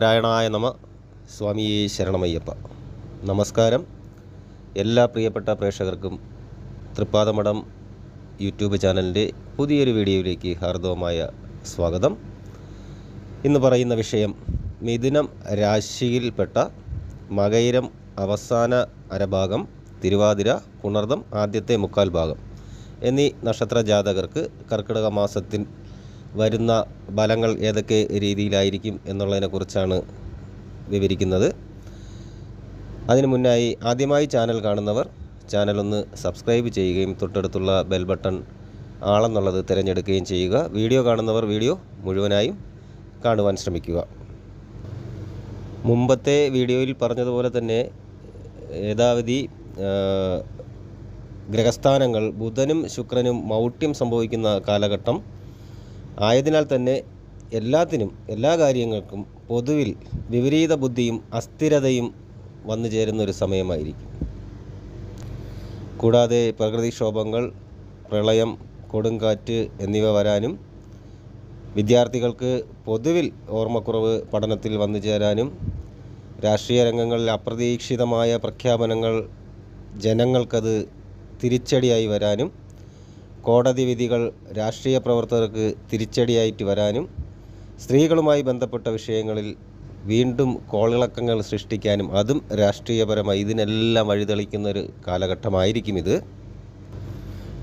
നാരായണായ നമ. സ്വാമിയെ ശരണമയ്യപ്പ. നമസ്കാരം. എല്ലാ പ്രിയപ്പെട്ട പ്രേക്ഷകർക്കും തൃപ്പാദമഠം യൂട്യൂബ് ചാനലിന്റെ പുതിയൊരു വീഡിയോയിലേക്ക് ഹാർദവമായ സ്വാഗതം. ഇന്ന് പറയുന്ന വിഷയം മിഥുനം രാശിയിൽപ്പെട്ട മകയിരം അവസാന അരഭാഗം തിരുവാതിര പുണർദം ആദ്യത്തെ മുക്കാൽ ഭാഗം എന്നീ നക്ഷത്ര ജാതകർക്ക് കർക്കിടക മാസത്തിൽ വരുന്ന ഫലങ്ങൾ ഏതൊക്കെ രീതിയിലായിരിക്കും എന്നുള്ളതിനെക്കുറിച്ചാണ് വിവരിക്കുന്നത്. അതിനു മുന്നായി ആദ്യമായി ചാനൽ കാണുന്നവർ ചാനൽ ഒന്ന് സബ്സ്ക്രൈബ് ചെയ്യുകയും തൊട്ടടുത്തുള്ള ബെൽ ബട്ടൺ ആളെന്നുള്ളത് തിരഞ്ഞെടുക്കുകയും ചെയ്യുക. വീഡിയോ കാണുന്നവർ വീഡിയോ മുഴുവനായും കാണുവാൻ ശ്രമിക്കുക. മുമ്പത്തെ വീഡിയോയിൽ പറഞ്ഞതുപോലെ തന്നെ യഥാവധി ഗ്രഹസ്ഥാനങ്ങൾ ബുധനും ശുക്രനും മൗഢ്യം സംഭവിക്കുന്ന കാലഘട്ടം ആയതിനാൽ തന്നെ എല്ലാത്തിനും എല്ലാ കാര്യങ്ങൾക്കും പൊതുവിൽ വിപരീത ബുദ്ധിയും അസ്ഥിരതയും വന്നു ചേരുന്ന ഒരു സമയമായിരിക്കും. കൂടാതെ പ്രകൃതിക്ഷോഭങ്ങൾ പ്രളയം കൊടുങ്കാറ്റ് എന്നിവ വരാനും വിദ്യാർത്ഥികൾക്ക് പൊതുവിൽ ഓർമ്മക്കുറവ് പഠനത്തിൽ വന്നു ചേരാനും രാഷ്ട്രീയ രംഗങ്ങളിൽ അപ്രതീക്ഷിതമായ പ്രഖ്യാപനങ്ങൾ ജനങ്ങൾക്കത് തിരിച്ചടിയായി വരാനും കോടതി വിധികൾ രാഷ്ട്രീയ പ്രവർത്തകർക്ക് തിരിച്ചടിയായിട്ട് വരാനും സ്ത്രീകളുമായി ബന്ധപ്പെട്ട വിഷയങ്ങളിൽ വീണ്ടും കോളിളക്കങ്ങൾ സൃഷ്ടിക്കാനും അതും രാഷ്ട്രീയപരമായി ഇതിനെല്ലാം വഴിതെളിക്കുന്നൊരു കാലഘട്ടമായിരിക്കും ഇത്.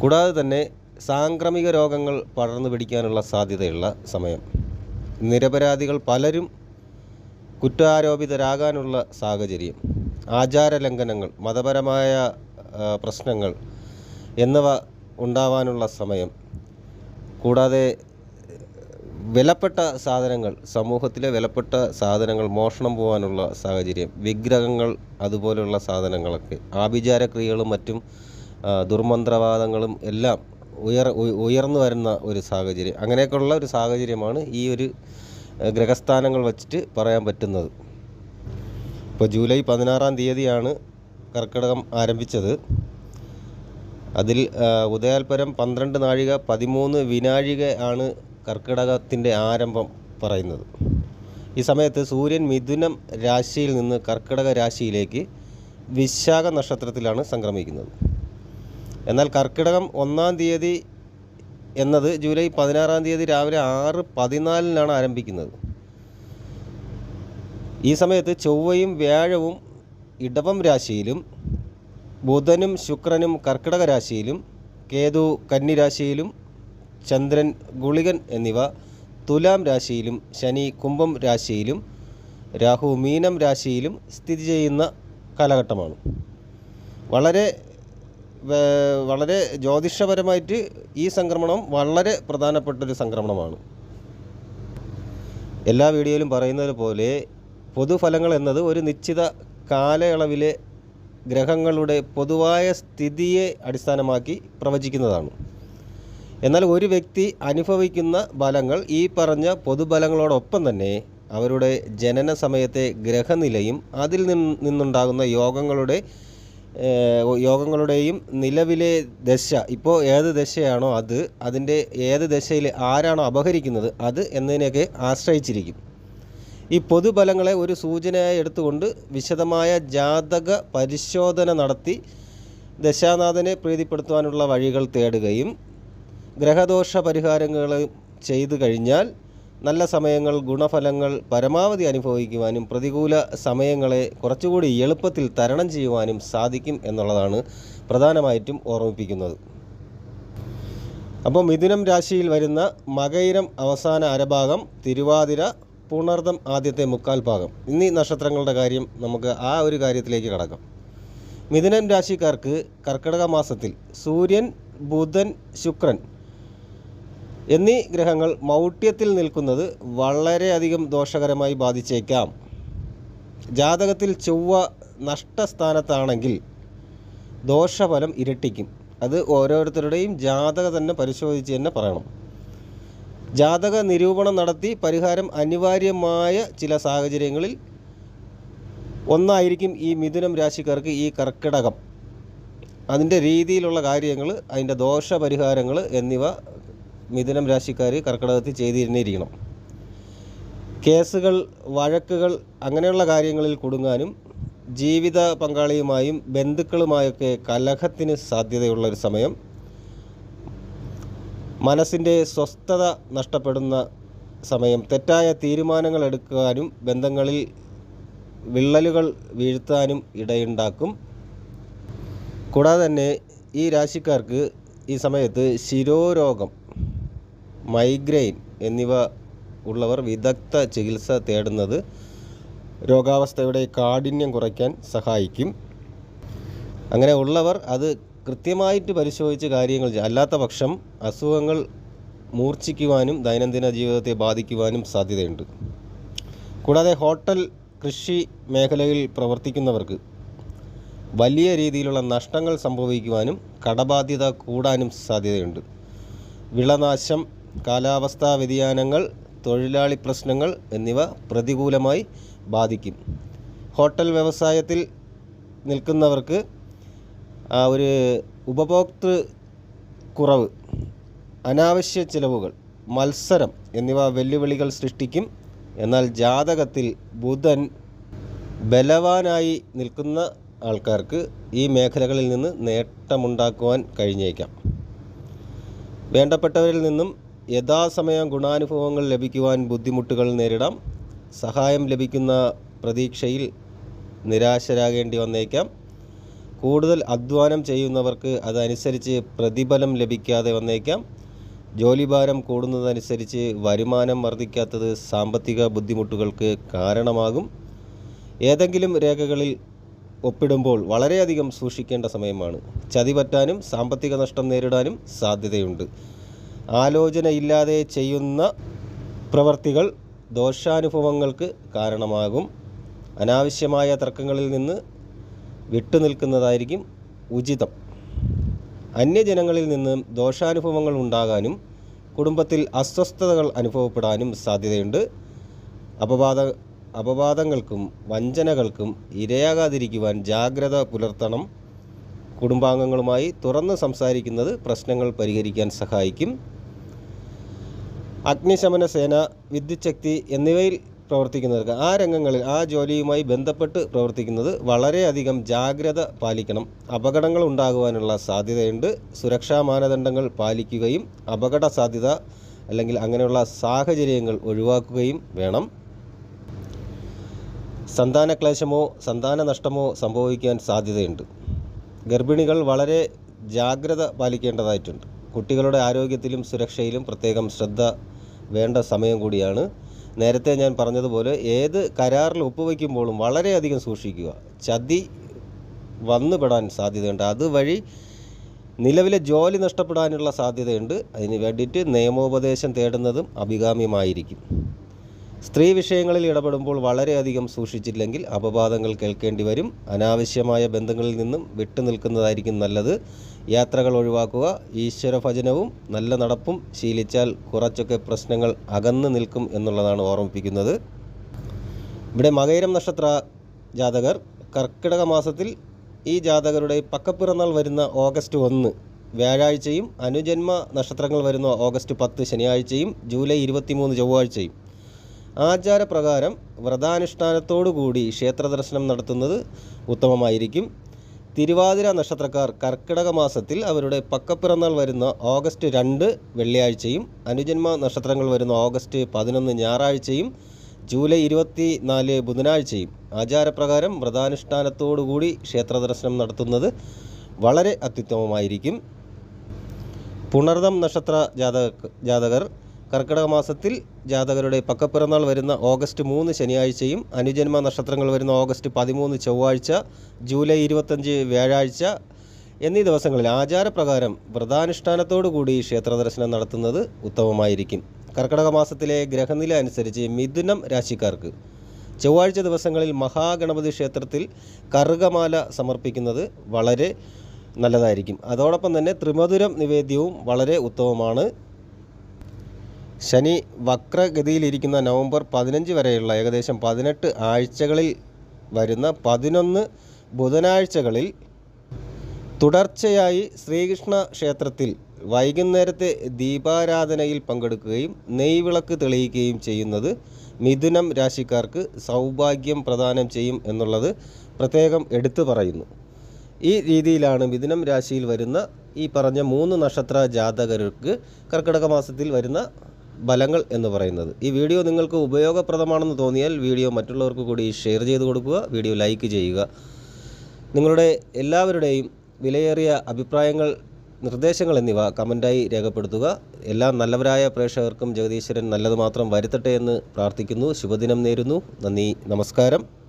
കൂടാതെ തന്നെ സാംക്രമിക രോഗങ്ങൾ പടർന്നു പിടിക്കാനുള്ള സാധ്യതയുള്ള സമയം. നിരപരാധികൾ പലരും കുറ്റാരോപിതരാകാനുള്ള സാഹചര്യം. ആചാരലംഘനങ്ങൾ മതപരമായ പ്രശ്നങ്ങൾ എന്നിവ ഉണ്ടാവാനുള്ള സമയം. കൂടാതെ വിലപ്പെട്ട സാധനങ്ങൾ സമൂഹത്തിലെ വിലപ്പെട്ട സാധനങ്ങൾ മോഷണം പോകാനുള്ള സാഹചര്യം വിഗ്രഹങ്ങൾ അതുപോലെയുള്ള സാധനങ്ങളൊക്കെ ആഭിചാര ക്രിയകളും മറ്റും ദുർമന്ത്രവാദങ്ങളും എല്ലാം ഉയർ ഉയർന്നു വരുന്ന ഒരു സാഹചര്യം. അങ്ങനെയൊക്കെയുള്ള ഒരു സാഹചര്യമാണ് ഈ ഒരു ഗ്രഹസ്ഥാനങ്ങൾ വച്ചിട്ട് പറയാൻ പറ്റുന്നത്. ഇപ്പോൾ ജൂലൈ പതിനാറാം തീയതിയാണ് കർക്കിടകം ആരംഭിച്ചത്. അതിൽ ഉദയാൽപരം പന്ത്രണ്ട് നാഴിക പതിമൂന്ന് വിനാഴിക ആണ് കർക്കിടകത്തിന്റെ ആരംഭം പറയുന്നത്. ഈ സമയത്ത് സൂര്യൻ മിഥുനം രാശിയിൽ നിന്ന് കർക്കിടക രാശിയിലേക്ക് വിശാഖ നക്ഷത്രത്തിലാണ് സംക്രമിക്കുന്നത്. എന്നാൽ കർക്കിടകം ഒന്നാം തീയതി എന്നത് ജൂലൈ പതിനാറാം തീയതി രാവിലെ ആറ് പതിനാലിനാണ് ആരംഭിക്കുന്നത്. ഈ സമയത്ത് ചൊവ്വയും വ്യാഴവും ഇടവം രാശിയിലും ബുധനും ശുക്രനും കർക്കിടക രാശിയിലും കേതു കന്നിരാശിയിലും ചന്ദ്രൻ ഗുളികൻ എന്നിവ തുലാം രാശിയിലും ശനി കുംഭം രാശിയിലും രാഹു മീനം രാശിയിലും സ്ഥിതി ചെയ്യുന്ന കാലഘട്ടമാണ്. വളരെ വളരെ ജ്യോതിഷപരമായിട്ട് ഈ സംക്രമണം വളരെ പ്രധാനപ്പെട്ടൊരു സംക്രമണമാണ്. എല്ലാ വീഡിയോയിലും പറയുന്നത് പോലെ പൊതുഫലങ്ങൾ എന്നത് ഒരു നിശ്ചിത കാലയളവിലെ ഗ്രഹങ്ങളുടെ പൊതുവായ സ്ഥിതിയെ അടിസ്ഥാനമാക്കി പ്രവചിക്കുന്നതാണ്. എന്നാൽ ഒരു വ്യക്തി അനുഭവിക്കുന്ന ബലങ്ങൾ ഈ പറഞ്ഞ പൊതുബലങ്ങളോടൊപ്പം തന്നെ അവരുടെ ജനന സമയത്തെ ഗ്രഹനിലയും അതിൽ നിന്ന് നിന്നുണ്ടാകുന്ന യോഗങ്ങളുടെ യോഗങ്ങളുടെയും നിലവിലെ ദശ. ഇപ്പോൾ ഏത് ദശയാണോ അത് അതിന്റെ ഏത് ദശയിൽ ആരാണോ അപഹരിക്കുന്നത് അത് എന്നതിനെയൊക്കെ ആശ്രയിച്ചിരിക്കും. ഈ പൊതുബലങ്ങളെ ഒരു സൂചനയായി എടുത്തുകൊണ്ട് വിശദമായ ജാതക പരിശോധന നടത്തി ദശാനാഥനെ പ്രീതിപ്പെടുത്തുവാനുള്ള വഴികൾ തേടുകയും ഗ്രഹദോഷ പരിഹാരങ്ങൾ ചെയ്തു കഴിഞ്ഞാൽ നല്ല സമയങ്ങൾ ഗുണഫലങ്ങൾ പരമാവധി അനുഭവിക്കുവാനും പ്രതികൂല സമയങ്ങളെ കുറച്ചുകൂടി എളുപ്പത്തിൽ തരണം ചെയ്യുവാനും സാധിക്കും എന്നുള്ളതാണ് പ്രധാനമായിട്ടും ഓർമ്മിപ്പിക്കുന്നത്. അപ്പോൾ മിഥുനം രാശിയിൽ വരുന്ന മകയിരം അവസാന അരഭാഗം തിരുവാതിര പുണർദം ആദ്യത്തെ മുക്കാൽ ഭാഗം. എന്നീ നക്ഷത്രങ്ങളുടെ കാര്യം നമുക്ക് ആ ഒരു കാര്യത്തിലേക്ക് കടക്കാം. മിഥുനൻ രാശിക്കാർക്ക് കർക്കിടക മാസത്തിൽ സൂര്യൻ ബുധൻ ശുക്രൻ എന്നീ ഗ്രഹങ്ങൾ മൗഢ്യത്തിൽ നിൽക്കുന്നത് വളരെയധികം ദോഷകരമായി ബാധിച്ചേക്കാം. ജാതകത്തിൽ ചൊവ്വ നഷ്ടസ്ഥാനത്താണെങ്കിൽ ദോഷഫലം ഇരട്ടിക്കും. അത് ഓരോരുത്തരുടെയും ജാതക തന്നെ പരിശോധിച്ച് തന്നെ പറയണം. ജാതക നിരൂപണം നടത്തി പരിഹാരം അനിവാര്യമായ ചില സാഹചര്യങ്ങളിൽ ഒന്നായിരിക്കും ഈ മിഥുനം രാശിക്കാർക്ക് ഈ കർക്കിടകം. അതിന്റെ രീതിയിലുള്ള കാര്യങ്ങൾ അതിന്റെ ദോഷപരിഹാരങ്ങൾ എന്നിവ മിഥുനം രാശിക്കാർ കർക്കിടകത്തിൽ ചെയ്തിരുന്നിരിക്കണം. കേസുകൾ വഴക്കുകൾ അങ്ങനെയുള്ള കാര്യങ്ങളിൽ കുടുങ്ങാനും ജീവിത പങ്കാളിയുമായും ബന്ധുക്കളുമായൊക്കെ കലഹത്തിന് സാധ്യതയുള്ള ഒരു സമയം മനസ്സിന്റെ സ്വസ്ഥത നഷ്ടപ്പെടുന്ന സമയം തെറ്റായ തീരുമാനങ്ങൾ എടുക്കാനും ബന്ധങ്ങളിൽ വിള്ളലുകൾ വീഴ്ത്താനും ഇടയുണ്ടാക്കും. കൂടാതെ തന്നെ ഈ രാശിക്കാർക്ക് ഈ സമയത്ത് ശിരോരോഗം മൈഗ്രെയിൻ എന്നിവ ഉള്ളവർ വിദഗ്ധ ചികിത്സ തേടുന്നത് രോഗാവസ്ഥയുടെ കാഠിന്യം കുറയ്ക്കാൻ സഹായിക്കും. അങ്ങനെ ഉള്ളവർ അത് കൃത്യമായിട്ട് പരിശോധിച്ച് കാര്യങ്ങൾ അല്ലാത്ത പക്ഷം അസുഖങ്ങൾ മൂർച്ഛിക്കുവാനും ദൈനംദിന ജീവിതത്തെ ബാധിക്കുവാനും സാധ്യതയുണ്ട്. കൂടാതെ ഹോട്ടൽ കൃഷി മേഖലയിൽ പ്രവർത്തിക്കുന്നവർക്ക് വലിയ രീതിയിലുള്ള നഷ്ടങ്ങൾ സംഭവിക്കുവാനും കടബാധ്യത കൂടാനും സാധ്യതയുണ്ട്. വിളനാശം കാലാവസ്ഥാ വ്യതിയാനങ്ങൾ തൊഴിലാളി പ്രശ്നങ്ങൾ എന്നിവ പ്രതികൂലമായി ബാധിക്കും. ഹോട്ടൽ വ്യവസായത്തിൽ നിൽക്കുന്നവർക്ക് ഒരു ഉപഭോക്തൃ കുറവ് അനാവശ്യ ചിലവുകൾ മത്സരം എന്നിവ വെല്ലുവിളികൾ സൃഷ്ടിക്കും. എന്നാൽ ജാതകത്തിൽ ബുധൻ ബലവാനായി നിൽക്കുന്ന ആൾക്കാർക്ക് ഈ മേഖലകളിൽ നിന്ന് നേട്ടമുണ്ടാക്കുവാൻ കഴിഞ്ഞേക്കാം. വേണ്ടപ്പെട്ടവരിൽ നിന്നും യഥാസമയം ഗുണാനുഭവങ്ങൾ ലഭിക്കുവാൻ ബുദ്ധിമുട്ടുകൾ നേരിടാം. സഹായം ലഭിക്കുന്ന പ്രതീക്ഷയിൽ നിരാശരാകേണ്ടി വന്നേക്കാം. കൂടുതൽ അധ്വാനം ചെയ്യുന്നവർക്ക് അതനുസരിച്ച് പ്രതിഫലം ലഭിക്കാതെ വന്നേക്കാം. ജോലിഭാരം കൂടുന്നതനുസരിച്ച് വരുമാനം വർദ്ധിക്കാത്തത് സാമ്പത്തിക ബുദ്ധിമുട്ടുകൾക്ക് കാരണമാകും. ഏതെങ്കിലും രേഖകളിൽ ഒപ്പിടുമ്പോൾ വളരെയധികം സൂക്ഷിക്കേണ്ട സമയമാണ്. ചതി പറ്റാനും സാമ്പത്തിക നഷ്ടം നേരിടാനും സാധ്യതയുണ്ട്. ആലോചനയില്ലാതെ ചെയ്യുന്ന പ്രവർത്തികൾ ദോഷാനുഭവങ്ങൾക്ക് കാരണമാകും. അനാവശ്യമായ തർക്കങ്ങളിൽ നിന്ന് വിട്ടുനിൽക്കുന്നതായിരിക്കും ഉചിതം. അന്യജനങ്ങളിൽ നിന്ന് ദോഷാനുഭവങ്ങൾ ഉണ്ടാകാനും കുടുംബത്തിൽ അസ്വസ്ഥതകൾ അനുഭവപ്പെടാനും സാധ്യതയുണ്ട്. അപവാദ അപവാദങ്ങൾക്കും വഞ്ചനകൾക്കും ഇരയാകാതിരിക്കുവാൻ ജാഗ്രത പുലർത്തണം. കുടുംബാംഗങ്ങളുമായി തുറന്ന് സംസാരിക്കുന്നത് പ്രശ്നങ്ങൾ പരിഹരിക്കാൻ സഹായിക്കും. അഗ്നിശമന സേന വിദ്യുച്ഛക്തി എന്നിവയിൽ പ്രവർത്തിക്കുന്നവർക്ക് ആ രംഗങ്ങളിൽ ആ ജോലിയുമായി ബന്ധപ്പെട്ട് പ്രവർത്തിക്കുന്നത് വളരെയധികം ജാഗ്രത പാലിക്കണം. അപകടങ്ങൾ ഉണ്ടാകുവാനുള്ള സാധ്യതയുണ്ട്. സുരക്ഷാ മാനദണ്ഡങ്ങൾ പാലിക്കുകയും അപകട സാധ്യത അല്ലെങ്കിൽ അങ്ങനെയുള്ള സാഹചര്യങ്ങൾ ഒഴിവാക്കുകയും വേണം. സന്താന ക്ലേശമോ സന്താന നഷ്ടമോ സംഭവിക്കാൻ സാധ്യതയുണ്ട്. ഗർഭിണികൾ വളരെ ജാഗ്രത പാലിക്കേണ്ടതായിട്ടുണ്ട്. കുട്ടികളുടെ ആരോഗ്യത്തിലും സുരക്ഷയിലും പ്രത്യേകം ശ്രദ്ധ വേണ്ട സമയം കൂടിയാണ്. നേരത്തെ ഞാൻ പറഞ്ഞതുപോലെ ഏത് കരാറിൽ ഒപ്പുവയ്ക്കുമ്പോഴും വളരെയധികം സൂക്ഷിക്കുക. ചതി വന്നുപെടാൻ സാധ്യതയുണ്ട്. അതുവഴി നിലവിലെ ജോലി നഷ്ടപ്പെടാനുള്ള സാധ്യതയുണ്ട്. അതിന് വേണ്ടിയിട്ട് നിയമോപദേശം തേടുന്നതും അഭികാമ്യമായിരിക്കും. സ്ത്രീ വിഷയങ്ങളിൽ ഇടപെടുമ്പോൾ വളരെയധികം സൂക്ഷിച്ചില്ലെങ്കിൽ അപവാദങ്ങൾ കേൾക്കേണ്ടി വരും. അനാവശ്യമായ ബന്ധങ്ങളിൽ നിന്നും വിട്ടുനിൽക്കുന്നതായിരിക്കും നല്ലത്. യാത്രകൾ ഒഴിവാക്കുക ഈശ്വര ഭജനവും നല്ല നടപ്പും ശീലിച്ചാൽ കുറച്ചൊക്കെ പ്രശ്നങ്ങൾ അകന്നു നിൽക്കും എന്നുള്ളതാണ് ഓർമ്മിപ്പിക്കുന്നത്. ഇവിടെ മകയിരം നക്ഷത്ര ജാതകർ കർക്കിടക മാസത്തിൽ ഈ ജാതകരുടെ പക്കപ്പിറന്നാൾ വരുന്ന ഓഗസ്റ്റ് ഒന്ന് വ്യാഴാഴ്ചയും അനുജന്മ നക്ഷത്രങ്ങൾ വരുന്ന ഓഗസ്റ്റ് പത്ത് ശനിയാഴ്ചയും ജൂലൈ ഇരുപത്തിമൂന്ന് ചൊവ്വാഴ്ചയും. ആചാരപ്രകാരം വ്രതാനുഷ്ഠാനത്തോടുകൂടി ക്ഷേത്ര ദർശനം നടത്തുന്നത് ഉത്തമമായിരിക്കും. തിരുവാതിര നക്ഷത്രക്കാർ കർക്കിടക മാസത്തിൽ അവരുടെ പക്കപ്പിറന്നാൾ വരുന്ന ഓഗസ്റ്റ് രണ്ട് വെള്ളിയാഴ്ചയും അനുജന്മ നക്ഷത്രങ്ങൾ വരുന്ന ഓഗസ്റ്റ് പതിനൊന്ന് ഞായറാഴ്ചയും ജൂലൈ ഇരുപത്തി നാല് ബുധനാഴ്ചയും ആചാരപ്രകാരം വ്രതാനുഷ്ഠാനത്തോടുകൂടി ക്ഷേത്ര ദർശനം നടത്തുന്നത് വളരെ അത്യുത്തമമായിരിക്കും. പുണർദം നക്ഷത്ര ജാതക ജാതകർ കർക്കിടക മാസത്തിൽ ജാതകരുടെ പക്കപ്പിറന്നാൾ വരുന്ന ഓഗസ്റ്റ് മൂന്ന് ശനിയാഴ്ചയും അനുജന്മ നക്ഷത്രങ്ങൾ വരുന്ന ഓഗസ്റ്റ് പതിമൂന്ന് ചൊവ്വാഴ്ച ജൂലൈ ഇരുപത്തഞ്ച് വ്യാഴാഴ്ച എന്നീ ദിവസങ്ങളിൽ ആചാരപ്രകാരം വ്രതാനുഷ്ഠാനത്തോടുകൂടി ക്ഷേത്ര ദർശനം നടത്തുന്നത് ഉത്തമമായിരിക്കും. കർക്കിടക മാസത്തിലെ ഗ്രഹനില അനുസരിച്ച് മിഥുനം രാശിക്കാർക്ക് ചൊവ്വാഴ്ച ദിവസങ്ങളിൽ മഹാഗണപതി ക്ഷേത്രത്തിൽ കറുകമാല സമർപ്പിക്കുന്നത് വളരെ നല്ലതായിരിക്കും. അതോടൊപ്പം തന്നെ ത്രിമധുരം നിവേദ്യവും വളരെ ഉത്തമമാണ്. ശനി വക്രഗതിയിലിരിക്കുന്ന നവംബർ പതിനഞ്ച് വരെയുള്ള ഏകദേശം പതിനെട്ട് ആഴ്ചകളിൽ വരുന്ന പതിനൊന്ന് ബുധനാഴ്ചകളിൽ തുടർച്ചയായി ശ്രീകൃഷ്ണ ക്ഷേത്രത്തിൽ വൈകുന്നേരത്തെ ദീപാരാധനയിൽ പങ്കെടുക്കുകയും നെയ്വിളക്ക് തെളിയിക്കുകയും ചെയ്യുന്നത് മിഥുനം രാശിക്കാർക്ക് സൗഭാഗ്യം പ്രദാനം ചെയ്യും എന്നുള്ളത് പ്രത്യേകം എടുത്തു പറയുന്നു. ഈ രീതിയിലാണ് മിഥുനം രാശിയിൽ വരുന്ന ഈ പറഞ്ഞ മൂന്ന് നക്ഷത്ര ജാതകർക്ക് കർക്കിടക മാസത്തിൽ വരുന്ന ഫലങ്ങൾ എന്ന് പറയുന്നത്. ഈ വീഡിയോ നിങ്ങൾക്ക് ഉപയോഗപ്രദമാണെന്ന് തോന്നിയാൽ വീഡിയോ മറ്റുള്ളവർക്ക് കൂടി ഷെയർ ചെയ്ത് കൊടുക്കുക വീഡിയോ ലൈക്ക് ചെയ്യുക. നിങ്ങളുടെ എല്ലാവരുടെയും വിലയേറിയ അഭിപ്രായങ്ങൾ നിർദ്ദേശങ്ങൾ എന്നിവ കമന്റായി രേഖപ്പെടുത്തുക. എല്ലാ നല്ലവരായ പ്രേക്ഷകർക്കും ജഗദീശ്വരൻ നല്ലത് മാത്രം വരുത്തട്ടെ എന്ന് പ്രാർത്ഥിക്കുന്നു. ശുഭദിനം നേരുന്നു. നന്ദി. നമസ്കാരം.